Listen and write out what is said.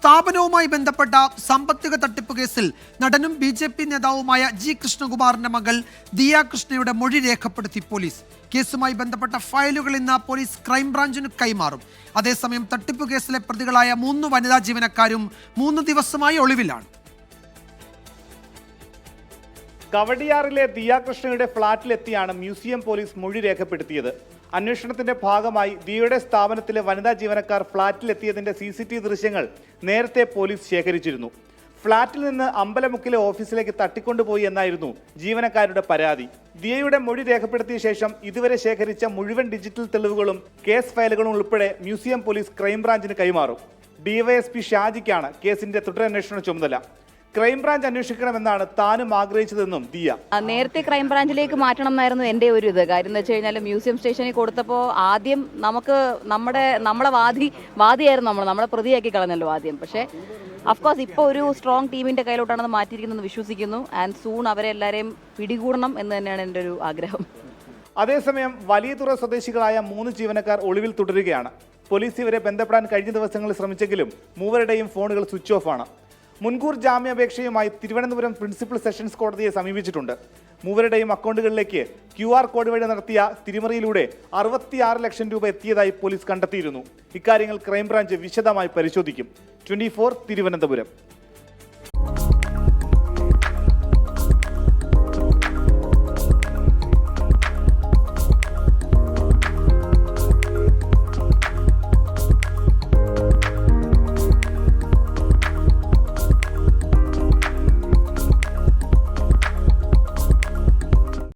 സ്ഥാപനവുമായി ബന്ധപ്പെട്ട സാമ്പത്തിക തട്ടിപ്പ് കേസിൽ നടനും ബി ജെ പി നേതാവുമായ ജി കൃഷ്ണകുമാറിന്റെ മകൾ ദിയ കൃഷ്ണയുടെ മൊഴി രേഖപ്പെടുത്തി പോലീസ്. കേസുമായി ബന്ധപ്പെട്ട ഫയലുകൾ ഇന്ന് പോലീസ് ക്രൈംബ്രാഞ്ചിന് കൈമാറും. അതേസമയം തട്ടിപ്പ് കേസിലെ പ്രതികളായ മൂന്ന് വനിതാ ജീവനക്കാരും മൂന്ന് ദിവസമായി ഒളിവിലാണ്. കവടിയാറിലെ ദിയാകൃഷ്ണയുടെ ഫ്ളാറ്റിലെത്തിയാണ് മ്യൂസിയം പോലീസ് മൊഴി രേഖപ്പെടുത്തിയത്. അന്വേഷണത്തിന്റെ ഭാഗമായി ദിയയുടെ സ്ഥാപനത്തിലെ വനിതാ ജീവനക്കാർ ഫ്ളാറ്റിലെത്തിയതിന്റെ സി സി ടി ദൃശ്യങ്ങൾ നേരത്തെ പോലീസ് ശേഖരിച്ചിരുന്നു. ഫ്ളാറ്റിൽ നിന്ന് അമ്പലമുക്കിലെ ഓഫീസിലേക്ക് തട്ടിക്കൊണ്ടുപോയി എന്നായിരുന്നു ജീവനക്കാരുടെ പരാതി. ദിയയുടെ മൊഴി രേഖപ്പെടുത്തിയ ശേഷം ഇതുവരെ ശേഖരിച്ച മുഴുവൻ ഡിജിറ്റൽ തെളിവുകളും കേസ് ഫയലുകളും ഉൾപ്പെടെ മ്യൂസിയം പോലീസ് ക്രൈംബ്രാഞ്ചിന് കൈമാറും. ഡിവൈഎസ്പി ഷാജിക്കാണ് കേസിന്റെ തുടരന്വേഷണ ചുമതല. ക്രൈംബ്രാഞ്ച് അന്വേഷിക്കണമെന്നാണ് താനും ആഗ്രഹിച്ചതെന്നും ദിയ. നേരത്തെ ക്രൈംബ്രാഞ്ചിലേക്ക് മാറ്റണം എന്നായിരുന്നു എന്റെ ഒരു ഇത്. കാര്യം എന്ന് വെച്ച് കഴിഞ്ഞാൽ മ്യൂസിയം സ്റ്റേഷനിൽ കൊടുത്തപ്പോൾ ആദ്യം നമുക്ക് നമ്മുടെ നമ്മളെ വാദി വാദിയായിരുന്നു നമ്മൾ. നമ്മളെ പ്രതിയാക്കി കളഞ്ഞല്ലോ ആദ്യം. പക്ഷേ അഫ്കോഴ്സ് ഇപ്പോൾ ഒരു സ്ട്രോങ് ടീമിന്റെ കയ്യിലോട്ടാണെന്ന് മാറ്റിയിരിക്കുന്നത് വിശ്വസിക്കുന്നു. ആൻഡ് സൂൺ അവരെ എല്ലാവരെയും പിടികൂടണം എന്ന് തന്നെയാണ് എന്റെ ഒരു ആഗ്രഹം. അതേസമയം വലിയ തുറ സ്വദേശികളായ മൂന്ന് ജീവനക്കാർ ഒളിവിൽ തുടരുകയാണ്. പോലീസ് ഇവരെ ബന്ധപ്പെടാൻ കഴിഞ്ഞ ദിവസങ്ങളിൽ ശ്രമിച്ചെങ്കിലും മൂവരുടെയും ഫോണുകൾ സ്വിച്ച് ഓഫ് ആണ്. മുൻകൂർ ജാമ്യാപേക്ഷയുമായി തിരുവനന്തപുരം പ്രിൻസിപ്പൽ സെഷൻസ് കോടതിയെ സമീപിച്ചിട്ടുണ്ട്. മൂവരുടെയും അക്കൗണ്ടുകളിലേക്ക് ക്യു ആർ കോഡ് വഴി നടത്തിയ തിരിമറിയിലൂടെ അറുപത്തിയാറ് ലക്ഷം രൂപ എത്തിയതായി പോലീസ് കണ്ടെത്തിയിരുന്നു. ഇക്കാര്യങ്ങൾ ക്രൈംബ്രാഞ്ച് വിശദമായി പരിശോധിക്കും. ട്വന്റി തിരുവനന്തപുരം.